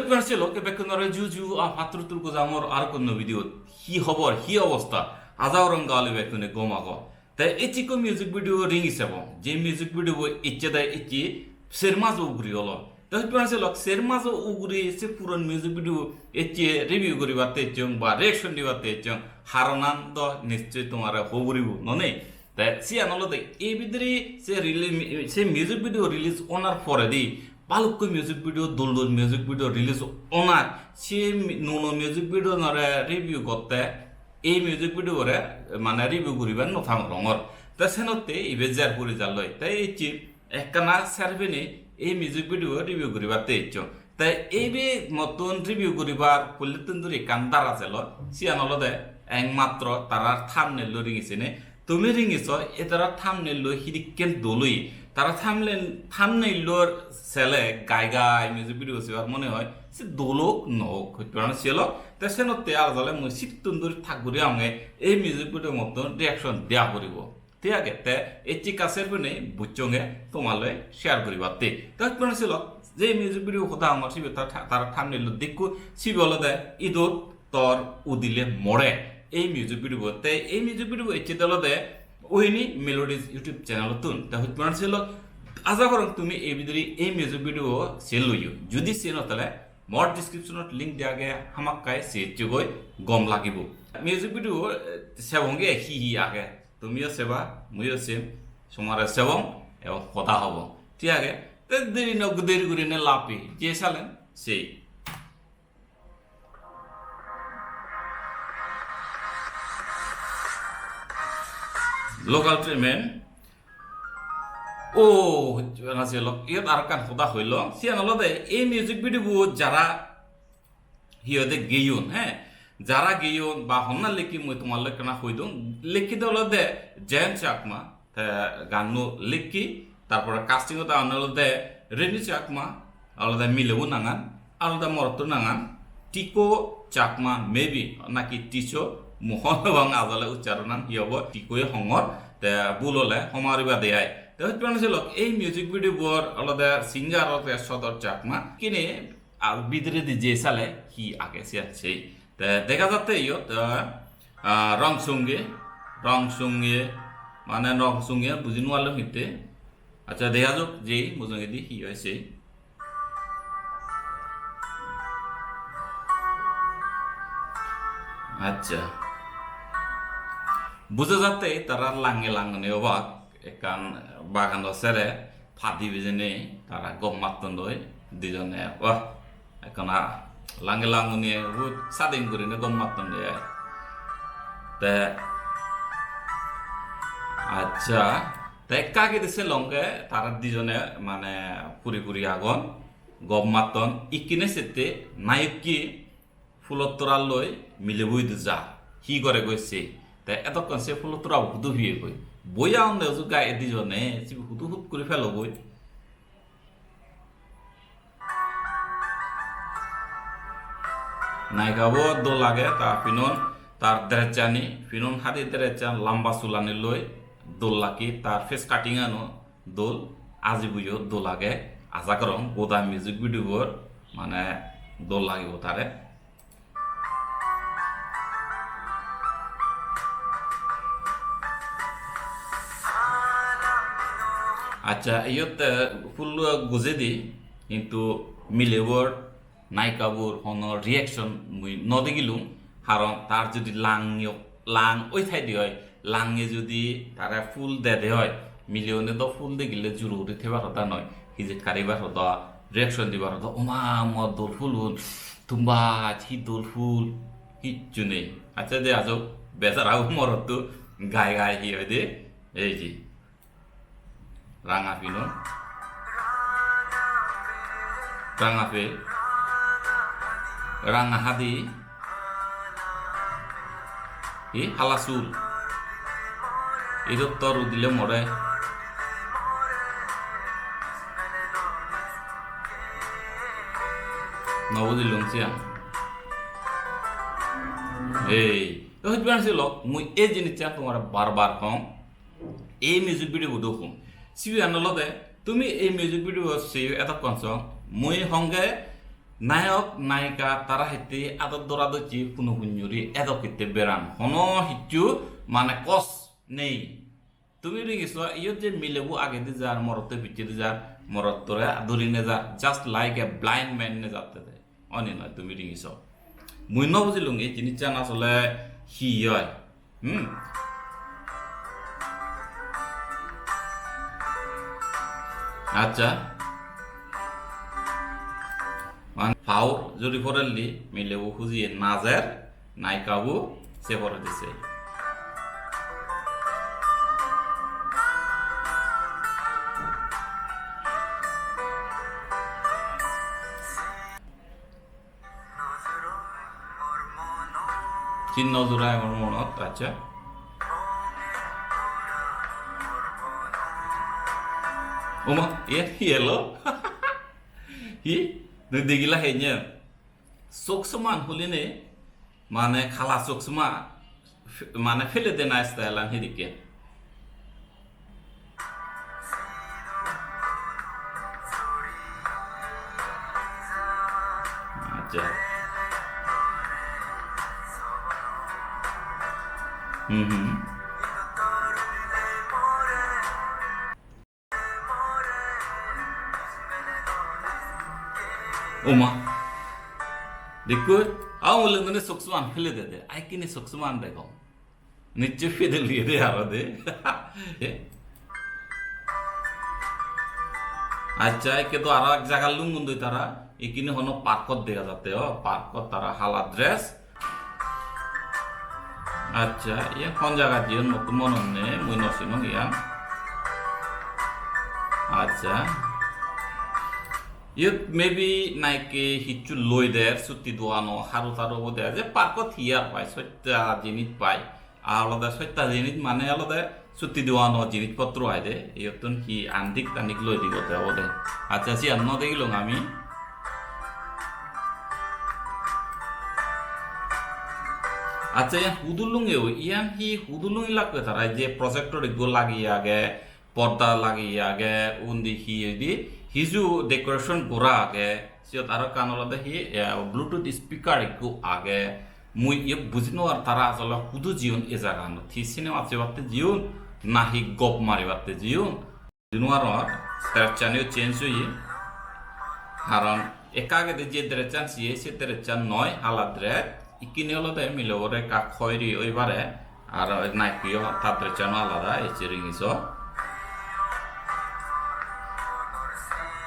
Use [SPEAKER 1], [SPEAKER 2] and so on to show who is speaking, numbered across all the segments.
[SPEAKER 1] কিমান আছে লোক এবে কোনোৰে জু জু আ ফাত্র তুল কো জামর আর কোন ভিডিও হি খবর হি অবস্থা আজাও রং গালে বে কোনে তাই এচি কো মিউজিক ভিডিও রিং ইসেব যে মিউজিক ভিডিও ইচ্ছে দাই ইচ্ছি সেরমাজ উগরি হলো। তাই আছে লোক সেরমাজ উগরি সে পুরন মিউজিক ভিডিও এচে রিভিউ করিবাতে চং বা রিয়েকশন দিবাতে চং হারনান দ নিশ্চয় তোমার হবরিব ননে? তাই সিয়ান হলো এই ভিতরে সে রিলি সে মিউজিক ভিডিও রিলিজ ওনার পরে দি মিউজিক ভিডিও দোল দোল মিউজিক ভিডিও রিলিজ ওনার সে নুনো মিউজিক ভিডিও নরে রিভিউ করতে এই মিউজিক ভিডিওরে মানে রিভিউ করিবার নথাং রঙর তা সেনতে ইবে জার করি লয় তাই এই একখানা সার্ভেনে এই মিউজিক ভিডিও রিভিউ করিবার তে ইচ্ছ তাই এই নতুন রিভিউ করিবার পল্লি তন্দুরি কান্দার আছে ল সিয়ান হলদে একমাত্র তারার থাম নেল রিঙিছে নে তুমি রিঙিছ এ তারা থাম নেল হিরিকেন দলই। তারা থামলে থাম নেইলোর ছেলে গাই গাই মিউজিক ভিডিও সিবার মনে হয় সে দোলক নক হইতে ছিল। তে সেনতে আর জলে মই সিট তন্দুরি থাকবুরি আমে এই মিউজিক ভিডিও মতন রিয়াকশন দেয়া করিব ঠিক আছে তে এই চিকাসের পিনে বুচঙ্গে তোমালে শেয়ার করিবা তে, তো ছিল, যে মিউজিক ভিডিও কথা আমার সিবে তারা থাম নিল দেখু সিবে হলো দে ইদত তোর উদিলে মরে এই মিউজিক ভিডিও তে এই মিউজিক ভিডিও এচে দলো দে ওইনি মেলোডিজ ইউটিউব চ্যানেল তুন তা হইতে পারে ছিল, আশা করুন তুমি এই ভিতরে এই মিউজিক ভিডিও সেল লইও। যদি সেল তাহলে মোৰ ডিসক্রিপশনত লিংক দিয়াগে হামাক কাই সে গৈ গম লাগিব। মিউজিক ভিডিও সেবঙ্গে হি হি আগে। তুমিও সেবা ময়ও সেম। সমারে সেবং এবং কথা হব। ঠিক আছে? দেরি ন দেরি করে লাপি। যে সালেন সেই। লোকাল ট্রিটমেন্ট ও ইয়াত আর কান খোদা হইল সিয়ান অলদে এই মিউজিক ভিডিও যারা হিয়তে গেয়ন হ্যাঁ যারা গেয়ন বা হন্না লেখি মই তোমার লেখনা হই দং লেখি দলদে জয়ন চাকমা গানো লিখি তারপরে কাস্টিং তা অনলদে রেনি চাকমা আলাদা মিলেও নাঙান আলাদা মরতো নাঙান, টিকো চাকমা মেবি নাকি টিচো। মোহন এবং আজলে উচ্চারণ হিয়ব টিকোয়ে হঙর তে বুললে সমারিবা দেয়াই। তে হচ্ছে ছিল এই মিউজিক ভিডিও বোর আলাদা সিঙ্গার সদর চাকমা, কিনে আর দি যে সালে হি আগে সেই দেখা যাচ্ছে ইয়ত রং সঙ্গে রং সঙ্গে মানে রং সঙ্গে বুঝি নোয়ালো হিতে আচ্ছা দেখা যাক যে বুঝঙ্গে দি হি হয় সেই আচ্ছা। বুঝা যাতে তারা লাঙে লাঙনে অবাক, একান বাগান সেরে ফাদি বিজনে তারা গম মাতন দুজনে বাহ, এখন লাঙে লাঙনে স্বাধীন করে গম মাতন আচ্ছা তাই কাকে দিছে লঙ্গে? তারা দুজনে মানে পুরি পুরি আগন, গম মাতন ইকিনে সেতে নায়ক কি ফুলতরা লৈ মিলে বই যা সি করে গৈছে তে এতক্ষণ সে ফুলতরা হুদু হিয়ে গই বইয়া অন্ধে গাই এদিজনে সি হুদু হুদ করে ফেল বই নায়িকাবো দো লাগে তা পিনন তার দেরেচানি পিনন হাতি দেরেচান লম্বা চুলানি লই দোল লাকি তার ফেস কাটিং আনো। দোল, আজি বুঝো দোল লাগে। আশা করম গোদা মিউজিক ভিডিওর মানে দোল লাগিব তারে আচ্ছা ইয়ত ফুল গুজে দি কিন্তু মিলেবর নায়িকাবোৰ হনৰ ৰিয়েকশ্যন মই নদেখিলোঁ। কাৰণ তাৰ যদি লাং লাং ওই ঠাই দি হয়, লাঙে যদি তাৰে ফুল দে দে হয়, মিলিয়নে তো ফুল দেখিলে জোৰৰি থেবার হতা নয় হিজিত কাৰিবার হতা ৰিয়েকশ্যন দিবার হতা ওমা মোৰ দোল ফুল হল ತುಂಬಾ হি দোল ফুল, কিচ্ছু নেই। আচ্ছা দে, আজব বেচারাও মরতো গায়ে গায়ে হি হয় দে, এই যে। রাঙা পিনো রাঙা পে রাঙা হাদি ই হালা চুল এইটো তর দিলে মরে নবদিলুম সিয়াম এই হইতে পারছিল মুই এই জিনিসটা তোমার বারবার কম এই মিউজিক ভিডিও দেখুন সিবি আনলদে তুমি এই মিউজিক ভিডিও সি এটা কনস মই সঙ্গে নায়ক, নায়িকা তারা হেতে আদর দরাদচি পুনঃ পুঞ্জুরি এদক হিতে বেরান হন হিচু মানে কস নেই। তুমি রিঙিস ইয়ত যে মিলেবু আগে দি যার মরতে পিছে দি যার মরত তোরে দূরি নে যা just like a blind man নে যাতে দে অনি নয় তুমি রিঙিস মুই নবুজিলুং, এই জিনিসটা আসলে হি হয়। হুম? আচ্ছা। মানে ফাও যদি ফরেললি মিলেবু খুঁজিয়ে নাজের নাইকাবু সে ফরে দিছে। চিহ্ন জোড়া আমার মনত আচ্ছা। ওমা এ এলো হি নই দেখিলা হেnya সমান হলিনে মানে খালা সক্ষমা মানে ফেলে দে না স্টাইলান হিদিকে আচ্ছা হুম হুম ওমা দেখো আও বলে মানে সক্ষমান ফেলে দে দে আই কিনে সক্ষমান দেখো নিশ্চয় ফেলে লিয়ে দে আরও দে আচ্ছা একে তো আরও এক জায়গার লুঙ্গুন দই তারা এখানে হনো পার্কত দেখা যাতে ও পার্কত তারা হালা ড্রেস আচ্ছা ইয়া কোন জায়গা দিয়ে নতুন মনে মুই নসিনো ইয়া আচ্ছা ইয়ত মেবি নাইকে হিচু লই দে সুতি দোয়ানো হারু তারু দে যে পার্কত হিয়ার পায় সত্যা জিনিস পায় আলাদা সত্যা জিনিস মানে আলাদা সুতি দোয়ানো জিনিসপত্র দে ইয়তন কি আন্দিক তান্দিক লই দিব দে দে আচ্ছা সি আন্ন দেখিলাম আমি আচ্ছা ইয়ান হুদুলুং এও ইয়ান হি হুদুলুং লাগবে তারা যে প্রজেক্টর ইগো লাগিয়ে আগে পর্দা লাগিয়ে আগে উন্দি হি দি হিজু ডেকোরেশন করা আগে সিয়ত আরও কানলতে হি ব্লুটুথ স্পিকার ইগো আগে মুই ইয়ে বুঝিনো আর তারা আসলে হুদু জিউন এ জায়গা থি সিনেমা চেবাতে জিউন না হি গপ মারিবাতে জিউন জিনুয়ার তার চানিও চেঞ্জ হইয়ে কারণ একাগে যে দ্রেচান সিয়ে সে দ্রেচান নয় হালা দ্রেক ইকিনি হলদে মিলবরে কা খয়রি ওইবারে আর নাইকিও তার দ্রেচান আলাদা এই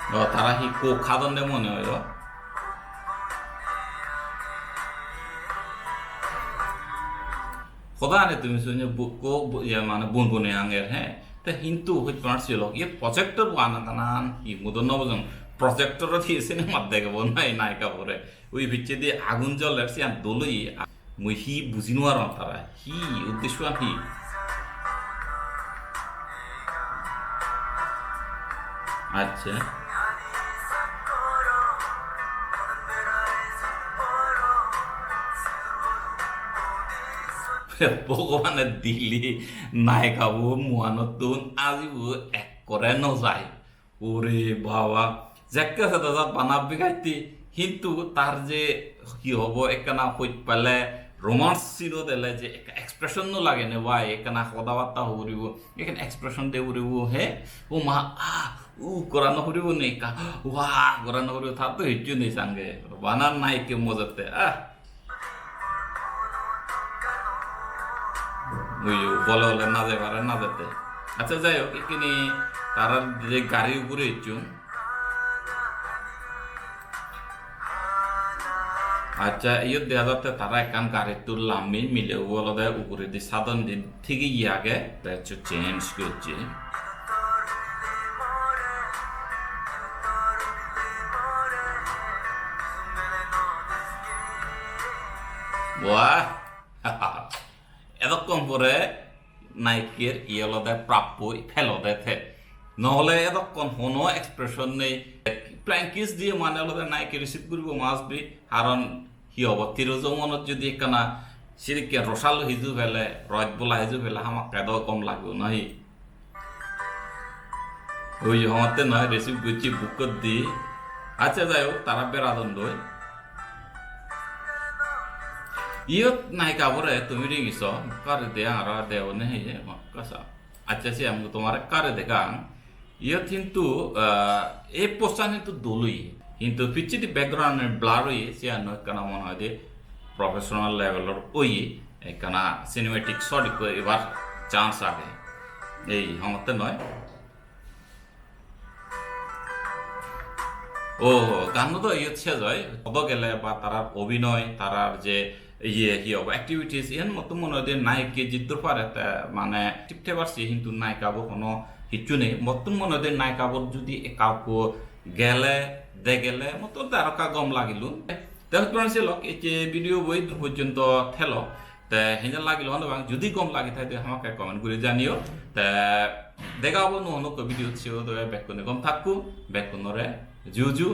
[SPEAKER 1] চিরিংইস 어 তারা হি কো খাদন্데 মনে হইল তুমি শুনে কো ইয়া মানে বুন বুনে আঙের হ্যাঁ তা কিন্তু হইত পারছিল ইয়ে প্রজেক্টর বানা তানান ই মুদন নবজন প্রজেক্টর দিয়ে সিনেমা দেখব নাই নায়িকা পরে ওই ভিচ্ছে দিয়ে আগুন জ্বলে সে আর দলই মুই হি বুঝি নোয়ার তারা হি উদ্দেশ্য হি আচ্ছা ভগৱানে দিলি নাই খাব মোৱানতোন আজিও এক কৰে নযায়। ওরে বাবা, যেকে আছে বানাব বিগাইতি কিন্তু তার যে কি হব একখানা হইত পেলে রোমান্স চির দেলে যে এক্সপ্রেশন লাগে নে ভাই একখানা কথা বার্তা হরিব এখানে এক্সপ্রেশন দে হরিব হে, ও মা, আ উ করা নহরিব নেই কা ওয়া করা নহরিব তার তো হিচু নেই সাঙ্গে বানার নাই কে মজাতে, আহ। বুঝো বলে বলে না যাই পারে না যেতে আচ্ছা যাই হোক, এখানে তারা যে গাড়ির উপরে ইচ্ছুন আচ্ছা ইয়ত দেওয়া যাতে তারা একান গাড়ি তুললাম মিলে মিলে দেয় উপরে দিয়ে সাধন দিন ঠিকই হচ্ছে চেঞ্জ করছে। নাইকের ইয়েলদে প্রাপ্য ফেলদে থে। নহলে এতক্ষণ কোনো এক্সপ্রেশন নেই। প্ল্যাঙ্কিস দিয়ে মানে হলদে নাইকে রিসিভ করব মাছ বি, কারণ কি হব তিরোজমনত যদি একখানা সিরিকে রসাল হিজু ফেলে রজ বোলা হিজু ফেলে আমাক কেদ কম লাগবে নহি। ওই হমতে নয় রিসিভ করছি বুকত দি। আচ্ছা যাই হোক তারা বেড়াদন দই ইয়ত নায়িকা বরে তুমি রিঙিছ কারে দে আর দেও নে হে কাসা আচ্ছা সে আমি তোমার কারে দেখা ইয়ত কিন্তু এই পোস্টার কিন্তু দলুই কিন্তু পিছিয়ে ব্যাকগ্রাউন্ড ব্লার হয়ে সে আর কেন মনে হয় যে প্রফেশনাল লেভেলের ওই একখানা সিনেমেটিক শট এবার চান্স আগে এই হমতে নয় ও গান তো শেষ হয় পদ গেলে বা তারার অভিনয় তারার যে ইয়ে কি হব। অ্যাক্টিভিটিস এর মতো মনে হয় যে নায়ককে জিততে পারে মানে ঠিকঠাক পারছি, কিন্তু নায়িকাবো কোনো কিছু নেই। মতন মনে হয় নায়িকাবর যদি কাউকে গেলে দে গেলে মতো তারকা গম লাগিল। দেখতে ছিল এই যে ভিডিও বই পর্যন্ত থেল হেঞ্জাল লাগিল হন বাং যদি গম লাগি থাকে আমাকে কমেন্ট করে জানিও। দেখাবো নহনো ভিডিও ছিল বেকুনে গম থাকু বেকুনরে জুজু।